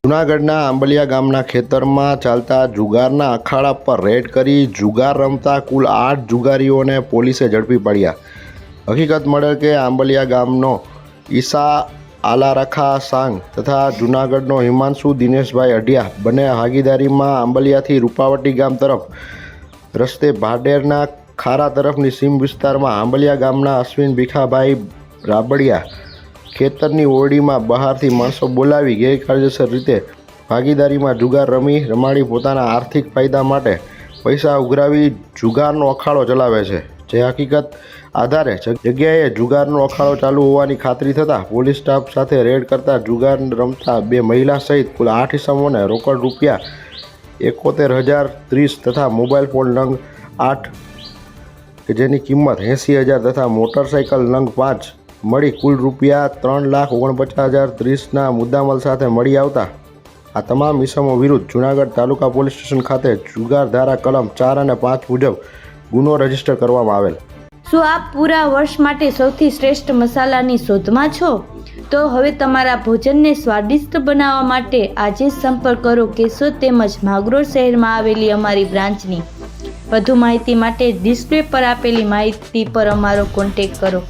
જૂનાગઢના આંબલિયા ગામના ખેતરમાં ચાલતા જુગારના અખાડા પર રેડ કરી જુગાર રમતા કુલ આઠ જુગારીઓને પોલીસે ઝડપી પડ્યા. હકીકત મળે કે આંબલિયા ગામનો ઈસા આલારખા સાંગ તથા જૂનાગઢનો હિમાંશુ દિનેશભાઈ અઢિયા બંને ભાગીદારીમાં આંબલિયાથી રૂપાવટી ગામ તરફ રસ્તે ભાડેરના ખારા તરફની સીમ વિસ્તારમાં આંબલિયા ગામના અશ્વિન ભીખાભાઈ રાબડિયા ખેતરની ઓરડીમાં બહારથી માણસો બોલાવી ગેરકાયદેસર રીતે ભાગીદારીમાં જુગાર રમી, રમાડી પોતાના આર્થિક ફાયદા માટે પૈસા ઉઘરાવી જુગારનો અખાડો ચલાવે છે. જે હકીકત આધારે જગ્યાએ જુગારનો અખાડો ચાલુ હોવાની ખાતરી થતાં પોલીસ સ્ટાફ સાથે રેડ કરતા જુગાર રમતા બે મહિલા સહિત કુલ આઠ ઇસમોને રોકડ રૂપિયા એકોતેર હજાર ત્રીસ તથા મોબાઈલ ફોન નંગ આઠ, કે જેની કિંમત એંસી હજાર તથા મોટરસાઇકલ નંગ પાંચ મળી કુલ રૂપિયા ત્રણ લાખ ઓગણપચાસ હજાર ત્રીસના મુદ્દામાલ સાથે મળી આવતા આ તમામ ઇસમો વિરુદ્ધ જૂનાગઢ તાલુકા પોલીસ સ્ટેશન ખાતે જુગાર ધારા કલમ ચાર અને પાંચ મુજબ ગુનો રજિસ્ટર કરવામાં આવેલ. શું આપ પૂરા વર્ષ માટે સૌથી શ્રેષ્ઠ મસાલાની શોધમાં છો? તો હવે તમારા ભોજનને સ્વાદિષ્ટ બનાવવા માટે આજે સંપર્ક કરો કેશોદ તેમજ માગરોળ શહેરમાં આવેલી અમારી બ્રાન્ચની. વધુ માહિતી માટે ડિસ્પ્લે પર આપેલી માહિતી પર અમારો કોન્ટેક કરો.